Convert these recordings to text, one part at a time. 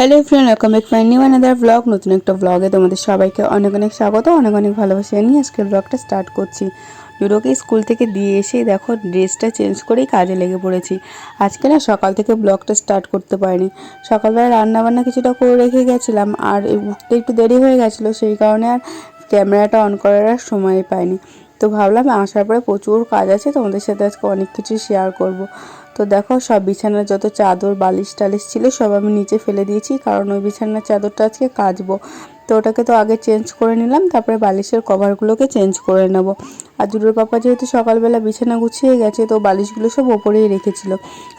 Hello friend welcome back my new another blog নতুন একটা ব্লগে তোমাদের সবাইকে অনেক অনেক স্বাগত, অনেক অনেক ভালোবাসা নিয়ে আজকের ব্লগটা স্টার্ট করছি। জুডোকে স্কুল থেকে দিয়ে এসে দেখো ড্রেসটা চেঞ্জ করেই কাজে লেগে পড়েছি। আজকে না সকাল থেকে ব্লগটা স্টার্ট করতে পারিনি। সকালবেলা রান্না বান্না কিছুটা করে রেখে গেছিলাম আর উঠতে একটু দেরি হয়ে গেছিল, সেই কারণে আর ক্যামেরাটা অন করার আর সময় পাইনি। তো ভাবলাম আসার পরে প্রচুর কাজ আছে, তোমাদের সাথে আজকে অনেক কিছু শেয়ার করব। তো দেখো, সব বিছানার যত চাদর বালিশ টালিশ ছিল, সব আমি নিচে ফেলে দিয়েছি, কারণ ওই বিছানার চাদরটা আজকে কাচবো। তো ওটাকে তো আগে চেঞ্জ করে নিলাম, তারপরে বালিশের কভারগুলোকে চেঞ্জ করে নেব। আর দুটোর পাপা যেহেতু সকালবেলা বিছানা গুছিয়ে গেছে, তো বালিশগুলো সব ওপরেই রেখেছিল।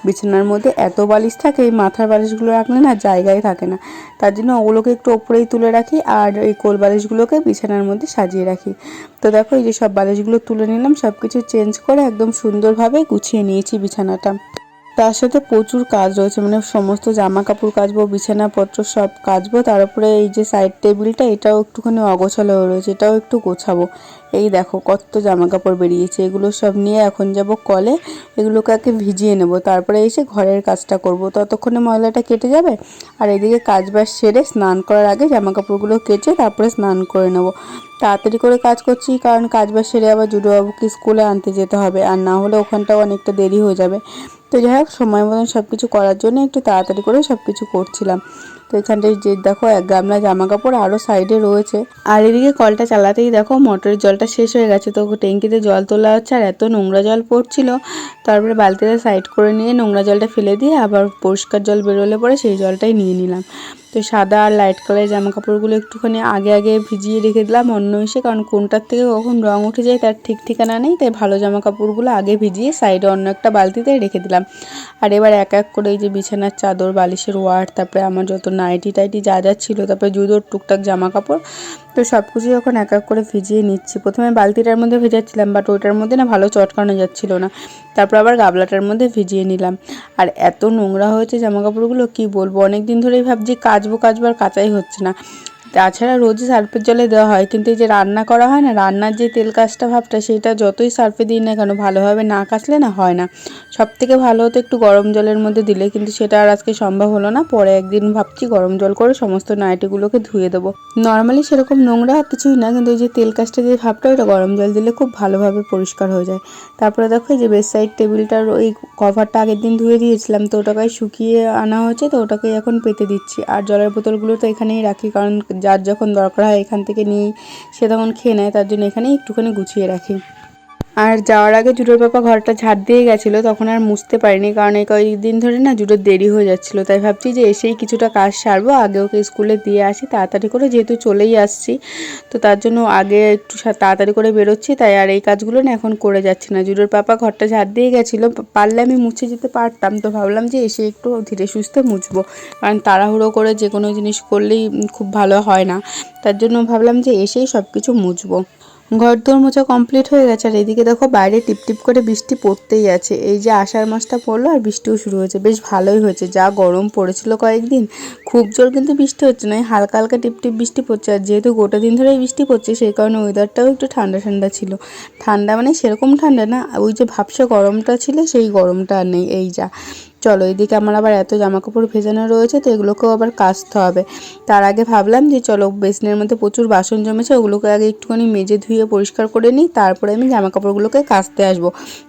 বিছানার মধ্যে এত বালিশ থাকে, এই মাথার বালিশগুলো রাখলে না জায়গায় থাকে না। তার জন্য ওগুলোকে একটু ওপরেই তুলে রাখি, আর এই কোল বালিশগুলোকে বিছানার মধ্যে সাজিয়ে রাখি। তো দেখো এই যে সব বালিশগুলো তুলে নিলাম সব কিছু চেঞ্জ করে একদম সুন্দরভাবে গুছিয়ে নিয়েছি বিছানাটা। তার সাথে প্রচুর কাজ রয়েছে মানে সমস্ত জামা কাপড় কাচবো, বিছানাপত্র সব কাচবো তার উপরে এই যে সাইড টেবিলটা এটাও একটুখানি অগোছালো রয়েছে, এটাও একটু গোছাবো। এই দেখো কত জামা কাপড় বেরিয়েছে, এগুলো সব নিয়ে এখন যাব কলে, এগুলোকে আগে ভিজিয়ে নেব, তারপরে এসে ঘরের কাজটা করব। ততক্ষণে ময়লাটা কেটে যাবে, আর এদিকে কাজ বাজ সেরে স্নান করার আগে জামা কাপড়গুলো কেচে তারপরে স্নান করে নেব। তাড়াতাড়ি করে কাজ করছি, কারণ কাজ বাজ সেরে আবার জুডোবাবুকে স্কুলে আনতে যেতে হবে, আর না হলে ওখানটাও অনেকটা দেরি হয়ে যাবে। তো যাই হোক, সময় মতন সব কিছু করার জন্য একটু তাড়াতাড়ি করে সব কিছু করছিলাম। তো এখানটায় যে দেখো এক গামলা জামা কাপড় আরও সাইডে রয়েছে। আর এদিকে কলটা চালাতেই দেখো মোটরের জলটা শেষ হয়ে গেছে। তো ট্যাঙ্কিতে জল তোলা হচ্ছে আর এত নোংরা জল পড়ছিল। তারপরে বালতিটা সাইড করে নিয়ে নোংরা জলটা ফেলে দিয়ে আবার পরিষ্কার জল বেরোলে পরে সেই জলটাই নিয়ে নিলাম। তো সাদা আর লাইট কালারের জামা কাপড়গুলো একটুখানি আগে আগে ভিজিয়ে রেখে দিলাম, অন্য এসে, কারণ কোনটার থেকে কখন রং উঠে যায় তার ঠিক ঠিকানা নেই, তাই ভালো জামা কাপড়গুলো আগে ভিজিয়ে সাইডে অন্য একটা বালতিতে রেখে দিলাম। আর এবার এক এক করে এই যে বিছানার চাদর, বালিশের ওয়ার তারপরে আমার যত নাইটি টাইটি যা যা ছিল, তারপরে জুতোর টুকটাক জামা কাপড় তো সব কিছু যখন এক এক করে ভিজিয়ে নিচ্ছি। প্রথমে বালতিটার মধ্যে ভেজাচ্ছিলাম বাট ওইটার মধ্যে না ভালো চটকানো যাচ্ছিল না। তারপর আবার গাবলাটার মধ্যে ভিজিয়ে নিলাম। আর এত নোংরা হয়েছে জামা কাপড়গুলো কী বলব? অনেক দিন ধরেই ভাবছি কাচবো কাচবো আর কাচাই হচ্ছে না। তাছাড়া রোজই সার্ফের জলে দেওয়া হয়, কিন্তু এই যে রান্না করা হয় না, রান্নার যে তেল কাজটা ভাবটা, সেটা যতই সার্ফে দিই না কেন, ভালোভাবে না কাচলে না হয় না। সব থেকে ভালো হতো একটু গরম জলের মধ্যে দিলে, কিন্তু সেটা আর আজকে সম্ভব হলো না। পরে একদিন ভাবছি গরম জল করে সমস্ত নাইটিগুলোকে ধুয়ে দেবো। নর্মালি সেরকম নোংরা আর কিছুই না, কিন্তু এই যে তেল কাজটা যে ভাবটা, ওটা গরম জল দিলে খুব ভালোভাবে পরিষ্কার হয়ে যায়। তারপরে দেখো এই যে বেড সাইড টেবিলটার ওই কভারটা আগের দিন ধুয়ে দিয়েছিলাম, তো ওটাকে শুকিয়ে আনা হয়েছে, তো ওটাকে এখন পেতে দিচ্ছি। আর জলের বোতলগুলো তো এখানেই রাখি, কারণ যার যখন দরকার হয় এখান থেকে নিই সে তখন খেয়ে নেয়, তার জন্য এখানে একটুখানি গুছিয়ে রাখি। আর যাওয়ার আগে জুটোর পাপা ঘরটা ঝাড় দিয়ে গেছিল, তখন আর মুছতে পারিনি, কারণ এই কয়েকদিন ধরে না জুটোর দেরি হয়ে যাচ্ছিল। তাই ভাবছি যে এসেই কিছুটা কাজ সারবো, আগে ওকে স্কুলে দিয়ে আসি, তাড়াতাড়ি করে যেহেতু চলেই আসছি। তো তার জন্য আগে একটু তাড়াতাড়ি করে বেরোচ্ছি, তাই আর এই কাজগুলো না এখন করে যাচ্ছি না। জুটোর পাপা ঘরটা ঝাড় দিয়ে গেছিল পারলে আমি মুছে যেতে পারতাম, তো ভাবলাম যে এসে একটু ধীরে সুস্থে মুছবো, কারণ তাড়াহুড়ো করে যে কোনো জিনিস করলেই খুব ভালো হয় না। তার জন্য ভাবলাম যে এসেই সব কিছু মুছবো। ঘর দোর মোছা কমপ্লিট হয়ে গেছে আর এদিকে দেখো বাইরে টিপটিপ করে বৃষ্টি পড়তেই আছে। এই যে আষাঢ় মাসটা পড়ল আর বৃষ্টিও শুরু হয়েছে। বেশ ভালোই হয়েছে। যা গরম পড়েছিল কয়েকদিন, খুব জোর কিন্তু বৃষ্টি হচ্ছে না। হালকা হালকা টিপটিপ বৃষ্টি পড়ছে আর যেহেতু গোটা দিন ধরেই বৃষ্টি পড়ছে, সেই কারণে ওয়েদারটাও একটু ঠান্ডা ঠান্ডা ছিল। ঠান্ডা মানে সেরকম ঠান্ডা না, ওই যে ভাবসা গরমটা ছিল, সেই গরমটা আর নেই। এই যা। চলো, এদিকে আমার আবার এত জামা কাপড় ভেজানো রয়েছে তো এগুলোকেও আবার কাচতে হবে। তার আগে ভাবলাম যে চলো, বেসনের মধ্যে প্রচুর বাসন জমেছে, ওগুলোকে আগে একটুখানি মেজে ধুয়ে পরিষ্কার করে নিই, তারপরে আমি জামা কাপড়গুলোকে কাচতে আসব।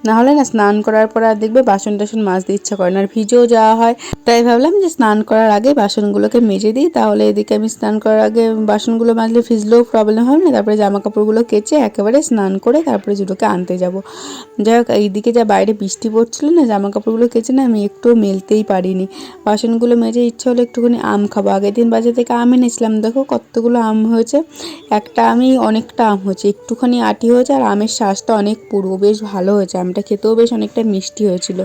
নাহলে না স্নান করার পর আর দেখবে বাসন টাসন মাজতে ইচ্ছা করে না, আর ভিজেও যাওয়া হয়। তাই ভাবলাম যে স্নান করার আগে বাসনগুলোকে মেজে দিই, তাহলে এদিকে আমি স্নান করার আগে বাসনগুলো মাজলে ভিজলেও প্রবলেম হবে না, তারপরে জামা কাপড়গুলো কেচে একেবারে স্নান করে তারপরে জুটোকে আনতে যাব। যাই হোক, এইদিকে যা বাইরে বৃষ্টি পড়ছিল না জামা কাপড়গুলো কেচে না আমি একটুও মেলতেই পারিনি। বাসনগুলো মেজে ইচ্ছে হলো একটুখানি আম খাব। আগের দিন বাজার থেকে আম এনেছিলাম। দেখো কতগুলো আম হয়েছে। একটা আমি অনেকটা আম হয়েছে। একটুখানি আটি হয়েছে আর আমের শ্বাসটা অনেক পুরো। বেশ ভালো হয়েছে। আমটা খেতেও বেশ অনেকটা মিষ্টি হয়েছিল।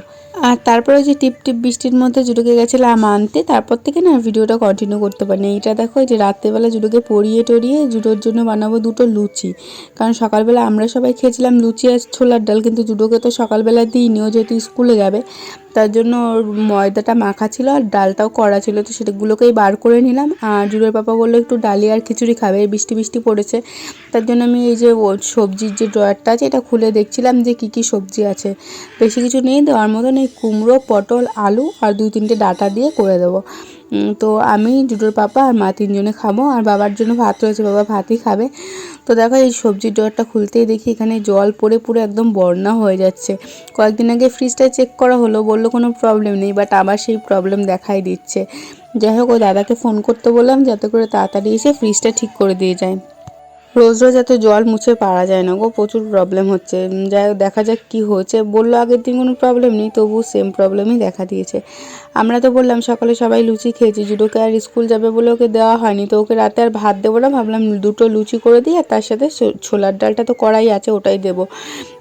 আর তারপরে যে টিপ টিপ বৃষ্টির মধ্যে জুটুকে গেছিলাম আনতে। তারপর থেকে না ভিডিওটা কন্টিনিউ করতে পারিনি। এইটা দেখো যে রাত্রেবেলা জুটুকে পরিয়ে টরিয়ে জুটোর জন্য বানাবো দুটো লুচি। কারণ সকালবেলা আমরা সবাই খেয়েছিলাম লুচি আর ছোলার ডাল। কিন্তু জুটোকে তো সকালবেলা দিইনি। ও যেহেতু স্কুলে যাবে। তার জন্য ওর ময়দাটা মাখা ছিল আর ডালটাও করা ছিল, তো সেটাগুলোকেই বার করে নিলাম। আর জুড়ের পাপা বলল, একটু ডালি আর খিচুড়ি খাবে বৃষ্টি বৃষ্টি পড়েছে। তার জন্য আমি এই যে সবজির যে ড্রয়ারটা আছে, এটা খুলে দেখছিলাম যে কি কি সবজি আছে। বেশি কিছু নেই, দেওয়ার মতন এই কুমড়ো, পটল, আলু আর দুই তিনটে ডাটা দিয়ে করে দেবো। তো আমি দুটোর পাপা আর মা তিনজনে খাব। আর বাবার জন্য ভাত রয়েছে, বাবা ভাতই খাবে। তো দেখো, এই সবজির ডোরটা খুলতেই দেখি এখানে জল পড়ে পুরো একদম বর্ণা হয়ে যাচ্ছে। কয়েকদিন আগে ফ্রিজটা চেক করা হলো, বলল কোনো প্রবলেম নেই বাট আবার সেই প্রবলেম দেখাই দিচ্ছে। যাই হোক, ও দাদাকে ফোন করতে বললাম, যাতে করে তাড়াতাড়ি এসে ফ্রিজটা ঠিক করে দিয়ে যায়। রোজ রোজ এত জল মুছে পারা যায় না গো, প্রচুর প্রবলেম হচ্ছে। যাই দেখা যাক কি হয়েছে বলল, আগের দিন কোনো প্রবলেম নেই তবু সেম প্রবলেমই দেখা দিয়েছে। আমরা তো বললাম, সকালে সবাই লুচি খেয়েছি, জুডোকে আর স্কুল যাবে বলে ওকে দেওয়া হয়নি। তো ওকে রাতে আর ভাত দেবো না, ভাবলাম দুটো লুচি করে দিই, আর তার সাথে ছোলার ডালটা তো করাই আছে, ওটাই দেবো।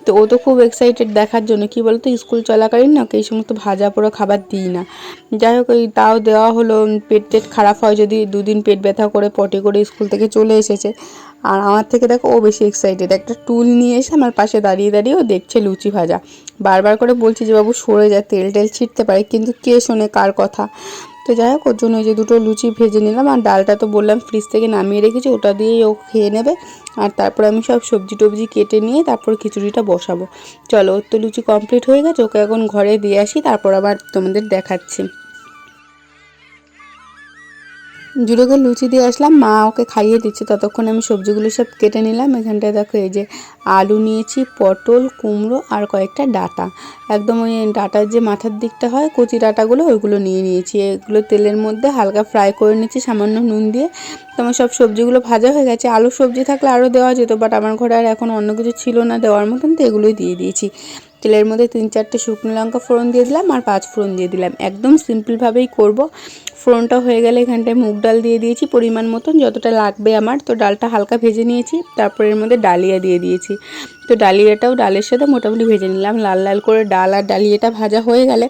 তো ও তো খুব এক্সাইটেড দেখার জন্য। কি বলতো স্কুল চলাকালীন না ওকে এই সমস্ত ভাজা পোড়া খাবার দিই না। যাই হোক ওই তাও দেওয়া হলো পেট টেট খারাপ হয় যদি দুদিন পেট ব্যথা করে, পটি করে স্কুল থেকে চলে এসেছে। আর আমার থেকে দেখো ও বেশি এক্সাইটেড একটা টুল নিয়ে এসে আমার পাশে দাঁড়িয়ে দাঁড়িয়ে ও দেখছে লুচি ভাজা। বারবার করে বলছি যে, বাবু, সরে যা, তেল টেল ছিটতে পারে, কিন্তু কে শোনে কার কথা? তো যাই হোক, ওর জন্য ওই যে দুটো লুচি ভেজে নিলাম, আর ডালটা তো বললাম ফ্রিজ থেকে নামিয়ে রেখেছি, ওটা দিয়েই ও খেয়ে নেবে। আর তারপর আমি সব সবজি টবজি কেটে নিয়ে তারপর খিচুড়িটা বসাবো। চলো, ওর তো লুচি কমপ্লিট হয়ে গেছে, ওকে এখন ঘরে দিয়ে আসি, তারপর আবার তোমাদের দেখাচ্ছি। জুড়োকে লুচি দিয়ে আসলাম। মা ওকে খাইয়ে দিচ্ছে। ততক্ষণ আমি সবজিগুলো সব কেটে নিলাম। এখানটায় দেখো এই যে আলু নিয়েছি, পটল, কুমড়ো আর কয়েকটা ডাটা। একদম ওই ডাটার যে মাথার দিকটা হয়, কচি ডাটাগুলো, ওইগুলো নিয়ে নিয়েছি। এগুলো তেলের মধ্যে হালকা ফ্রাই করে নিচ্ছি, সামান্য নুন দিয়ে। তো আমার সব সবজিগুলো ভাজা হয়ে গেছে। আলু সবজি থাকলে আরও দেওয়া যেত, বাট আমার ঘরে আর এখন অন্য কিছু ছিল না দেওয়ার মতন, তো এগুলোই দিয়ে দিয়েছি। তেলের মধ্যে তিন চারটে শুকনো লঙ্কা ফোড়ন দিয়ে দিলাম আর পাঁচ ফোড়ন দিয়ে দিলাম। একদম সিম্পলভাবেই করব। ফোড়নটা হয়ে গেলে এখানটায় মুগ ডাল দিয়ে দিয়েছি পরিমাণ মতন, যতটা লাগবে আমার। তো ডালটা হালকা ভেজে নিয়েছি, তারপরে এর মধ্যে ডালিয়া দিয়ে দিয়েছি। তো ডালিয়াটাও ডালের সাথে মোটামুটি ভেজে নিলাম। লাল লাল করে ডাল আর ডালিয়াটা ভাজা হয়ে গেলে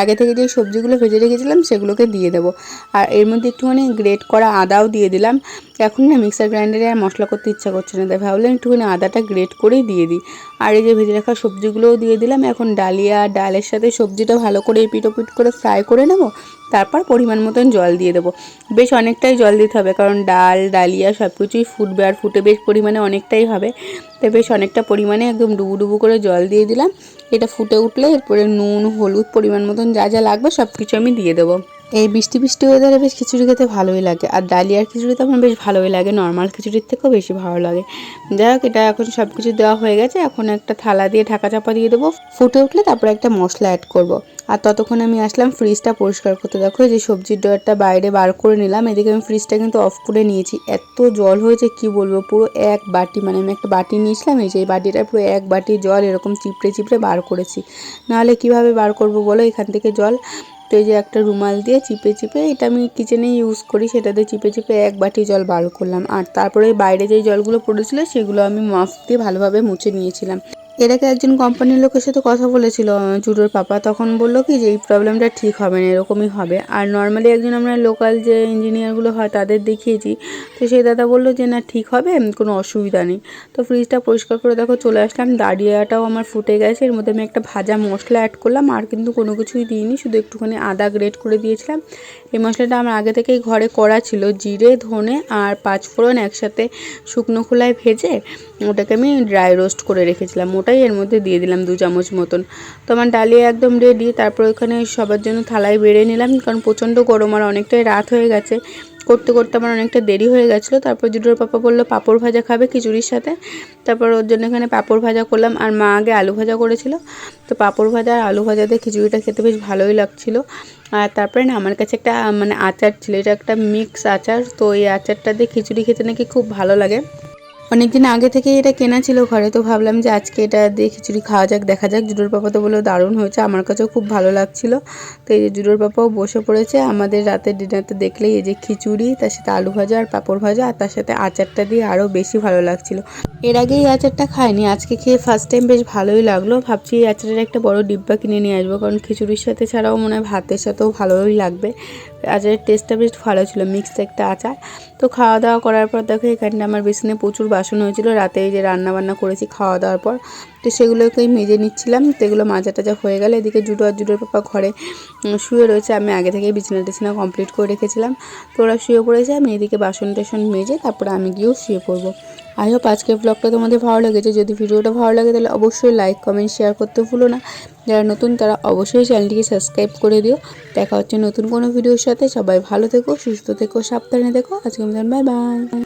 আগে থেকে যে সবজিগুলো ভেজে রেখেছিলাম সেগুলোকে দিয়ে দেবো। আর এর মধ্যে একটুখানি গ্রেট করা আদাও দিয়ে দিলাম। এখন না মিক্সার গ্রাইন্ডারে আর মশলা করতে ইচ্ছা করছে না। তাই ভাবলাম একটুখানি আদাটা গ্রেট করেই দিয়ে দিই। আর এই যে ভেজে রাখা সবজিগুলোও দিয়ে দিলাম। এখন ডালিয়া, ডালের সাথে সবজিটা ভালো করে পিটোপিট করে ফ্রাই করে নেব। তারপর পরিমাণ মতন জল দিয়ে দেবো। বেশ অনেকটাই জল দিতে হবে, কারণ ডাল, ডালিয়া সব কিছুই ফুটবে আর ফুটে বেশ পরিমাণে অনেকটাই হবে। তো বেশ অনেকটা পরিমাণে একদম ডুবু ডুবু করে জল দিয়ে দিলাম। এটা ফুটে উঠলে এরপরে নুন, হলুদ পরিমাণ মতন যা যা লাগবে সব কিছু আমি দিয়ে দেবো। এই বৃষ্টি বৃষ্টি ওয়েদারে বেশ খিচুড়ি খেতে ভালোই লাগে। আর ডালিয়ার খিচুড়ি তো আমার বেশ ভালোই লাগে নর্মাল খিচুড়ির থেকেও বেশি ভালো লাগে। যাই হোক, এটা এখন সব কিছু দেওয়া হয়ে গেছে, এখন একটা থালা দিয়ে ঢাকা চাপা দিয়ে দেবো। ফুটে উঠলে তারপরে একটা মশলা অ্যাড করব। আর ততক্ষণ আমি আসলাম ফ্রিজটা পরিষ্কার করতে। দেখো যে সবজির ডয়ারটা বাইরে বার করে নিলাম, এদিকে আমি ফ্রিজটা কিন্তু অফ করে নিয়েছি। এত জল হয়েছে, কি বলব, পুরো এক বাটি মানে আমি একটা বাটি নিয়েছিলাম, এই যে এই বাটিটা পুরো এক বাটি জল এরকম চিপড়ে চিপড়ে বার করেছি। নাহলে কীভাবে বার করব বলো, এখান থেকে জল। তো এই যে একটা রুমাল দিয়ে চিপে চিপে এটা আমি কিচেনে ইউজ করি সেটা দিয়ে চিপে চিপে এক বাটি জল বার করলাম। আর তারপরে বাইরে যে জলগুলো পড়েছিল, সেগুলো আমি মাফ দিয়ে ভালোভাবে মুছে নিয়েছিলাম। এর আগে একজন কোম্পানির লোকের সাথে কথা বলেছিল জুডোর পাপা। তখন বলল কি যে, এই প্রবলেমটা ঠিক হবে না, এরকমই হবে। আর নর্মালি একজন আমরা লোকাল যে ইঞ্জিনিয়ারগুলো হয়, তাদের দেখিয়েছি। তো সেই দাদা বলল যে, না, ঠিক হবে, কোনো অসুবিধা নেই। তো ফ্রিজটা পরিষ্কার করে দেখো, চলে আসলাম। দাঁড়িয়াটাও আমার ফুটে গেছে। এর মধ্যে আমি একটা ভাজা মশলা অ্যাড করলাম, আর কিন্তু কোনো কিছুই দিইনি। শুধু একটুখানি আদা গ্রেট করে দিয়েছিলাম। এই মশলাটা আমার আগে থেকেই ঘরে করা ছিল। জিরে, ধনে আর পাঁচফোড়ন একসাথে শুকনো খোলায় ভেজে ওটাকে আমি ড্রাই রোস্ট করে রেখেছিলাম। ওটাই এর মধ্যে দিয়ে দিলাম দু চামচ মতন। তো আমার ডালিয়া একদম রেডি তারপর ওখানে সবার জন্য থালায় বেড়ে নিলাম, কারণ প্রচণ্ড গরম আর অনেকটাই রাত হয়ে গেছে। করতে করতে আমার অনেকটা দেরি হয়ে গেছিল। তারপর জুডোর পাপা বলল, পাঁপড় ভাজা খাবে খিচুড়ির সাথে। তারপর ওর জন্য এখানে পাঁপড় ভাজা করলাম। আর মা আগে আলু ভাজা করেছিল। তো পাঁপড় ভাজা আর আলু ভাজাতে খিচুড়িটা খেতে বেশ ভালোই লাগছিল। আর তারপরে না, আমার কাছে একটা মানে আচার ছিল, এটা একটা মিক্স আচার। তো এই আচারটা দিয়ে খিচুড়ি খেতে নাকি খুব ভালো লাগে। অনেকদিন আগে থেকে এটা কেনা ছিল ঘরে, তো ভাবলাম যে আজকে এটা দিয়ে খিচুড়ি খাওয়া যাক, দেখা যাক। জুডোর পাপা তো বলল দারুণ হয়েছে, আমার কাছেও খুব ভালো লাগছিল। তো এই যে জুডোর পাপাও বসে পড়েছে, আমাদের রাতের ডিনারটা দেখলেই এই যে খিচুড়ি, তার সাথে আলু ভাজা আর পাঁপড় ভাজা, আর তার সাথে আচারটা দিয়ে আরও বেশি ভালো লাগছিল। এর আগে এই আচারটা খাইনি, আজকে খেয়ে ফার্স্ট টাইম বেশ ভালোই লাগল। ভাবছি এই আচারের একটা বড় ডিব্বা কিনে নিয়ে আসব, কারণ খিচুড়ির সাথে ছাড়াও মনে হয় ভাতের সাথেও ভালোই লাগবে। আচারের টেস্টটা বেশ ভালো ছিল মিক্সড একটা আচার। তো খাওয়া দাওয়া করার পর দেখো এখানটা আমার বেসিনে প্রচুর বাসন হয়েছিল, রাতে যে রান্না বান্না করেছি খাওয়া দাওয়ার পর, তো সেগুলোকেই মেজে নিচ্ছিলাম। তো এগুলো মাজা টাজা হয়ে গেলে। এদিকে জুটো আর জুটোর পাপা ঘরে শুয়ে রয়েছে। আমি আগে থেকেই বিছানা টিছানা কমপ্লিট করে রেখেছিলাম। তো ওরা শুয়ে পড়েছে। আমি এদিকে বাসন টাসন মেজে তারপরে আমি গিয়েও শুয়ে পড়ব। আই হোপ আজকের ব্লগটা তোমাদের ভালো লেগেছে। যদি ভিডিওটা ভালো লাগে, তাহলে অবশ্যই লাইক কমেন্ট শেয়ার করতে ভুলো না। যারা নতুন, তারা অবশ্যই চ্যানেলটিকে সাবস্ক্রাইব করে দিও। দেখা হচ্ছে নতুন কোনো ভিডিওর সাথে। সবাই ভালো থেকো, সুস্থ থেকো, সাবধানে থেকো। আজকে বাই বাই